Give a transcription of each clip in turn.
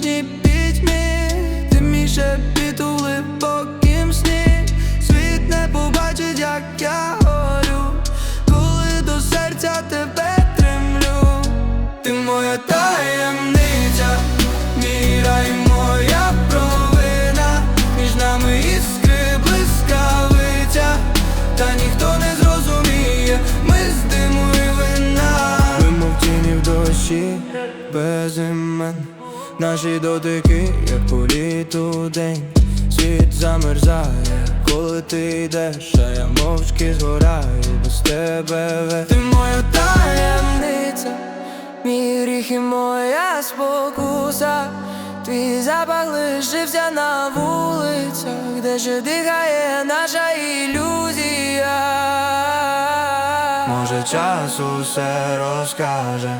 нічній пітьмі, ти міше шепіт у глибокім сні, світ не побачить, як я горю, коли до серця тебе тремлю, ти моя таємниця, мій рай, моя провина, між нами іскри блискавиця, та ніхто не зрозуміє, ми з димою вина, ми мов тіні в дощі без імен. Наші дотики, як по літу день. Світ замерзає, коли ти йдеш, а я мовчки згораю без тебе ве. Ти моя таємниця, мій гріх і моя спокуса. Твій запах лишився на вулицях, де ще дихає наша ілюзія. Може, час усе розкаже,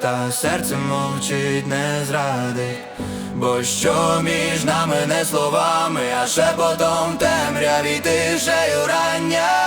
та серце мовчить, не зрадить. Бо що між нами не словами, а шепотом темряві тишею рання.